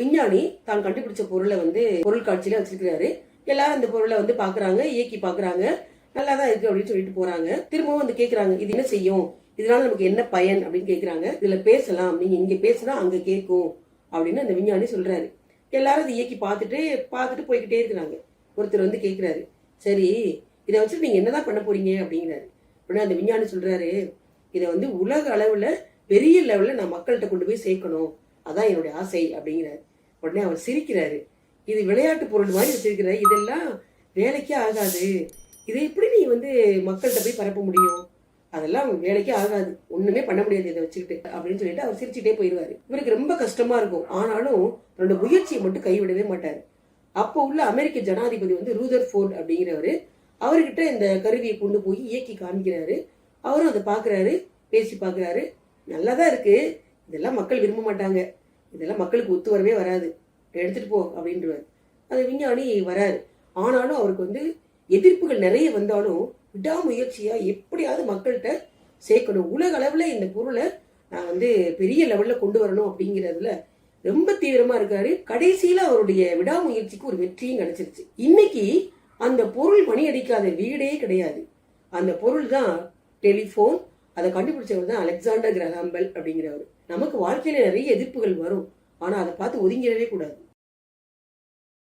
விஞ்ஞானி தான் கண்டுபிடிச்ச பொருளை வந்து பொருள் காட்சியில வச்சிருக்கிறாரு. எல்லாரும் அந்த பொருளை வந்து பாக்குறாங்க இயக்கி பாக்குறாங்க. நல்லா தான் இருக்கு அப்படின்னு சொல்லிட்டு போறாங்க. திரும்பவும் வந்து கேக்குறாங்க இது என்ன செய்யும்? இதனால நமக்கு என்ன பயன் அப்படின்னு கேக்குறாங்க. இதுல பேசலாம் நீங்க இங்க பேசினா அங்க கேட்கும் அப்படின்னு அந்த விஞ்ஞானி சொல்றாரு. எல்லாரும் அதை இயக்கி பார்த்துட்டு பார்த்துட்டு போய்கிட்டே இருக்கிறாங்க. ஒருத்தர் வந்து கேட்குறாரு சரி இதை வச்சு நீங்க என்னதான் பண்ண போறீங்க அப்படிங்கிறாரு. உடனே அந்த விஞ்ஞானி சொல்றாரு இதை வந்து உலக அளவுல பெரிய லெவல்ல நான் மக்கள்கிட்ட கொண்டு போய் சேர்க்கணும். அதான் என்னுடைய ஆசை அப்படிங்கிறாரு உடனே அவர் சிரிக்கிறாரு. இது விளையாட்டு பொருள் மாதிரி வச்சிருக்கிற இதெல்லாம் வேலைக்கே ஆகாது. இதை எப்படி நீ வந்து மக்கள்கிட்ட போய் பரப்ப முடியும்? அதெல்லாம் வேலைக்கே ஆகாது. ஒண்ணுமே பண்ண முடியாது இதை வச்சுக்கிட்டு அப்படின்னு சொல்லிட்டு அவர் சிரிச்சுட்டே போயிடுவாரு. இவருக்கு ரொம்ப கஷ்டமா இருக்கும். ஆனாலும் தன்னோட முயற்சியை மட்டும் கைவிடவே மாட்டார். அப்போ உள்ள அமெரிக்க ஜனாதிபதி வந்து ரூதர் ஃபோர்ட் அப்படிங்கிறவரு அவர்கிட்ட இந்த கருவியை கொண்டு போய் இயக்கி காமிக்கிறாரு அவரும் அதை பார்க்குறாரு பேசி பார்க்குறாரு. நல்லா தான் இருக்கு. இதெல்லாம் மக்கள் விரும்ப மாட்டாங்க. இதெல்லாம் மக்களுக்கு ஒத்து வரவே வராது. எடுத்துட்டு போ அப்படின்றவர். அந்த விஞ்ஞானி வராரு. ஆனாலும் அவருக்கு வந்து எதிர்ப்புகள் நிறைய வந்தாலும் விடாமுயற்சியா எப்படியாவது மக்கள்கிட்ட சேர்க்கணும். உலக அளவுல இந்த பொருளை நான் வந்து பெரிய லெவல்ல கொண்டு வரணும் அப்படிங்கிறதுல ரொம்ப தீவிரமா இருக்காரு. கடைசியில அவருடைய விடாமுயற்சிக்கு ஒரு வெற்றியும் கிடைச்சிருச்சு. இன்னைக்கு அந்த பொருள் மணி அடிக்காத வீடே கிடையாது. அந்த பொருள் தான் டெலிஃபோன் அதை கண்டுபிடிச்சவர் தான் அலெக்சாண்டர் கிரஹாம்பெல் அப்படிங்கிறவர். நமக்கு வாழ்க்கையில நிறைய எதிர்ப்புகள் வரும். ஆனால் அதை பார்த்து ஒதுங்கிடவே கூடாது.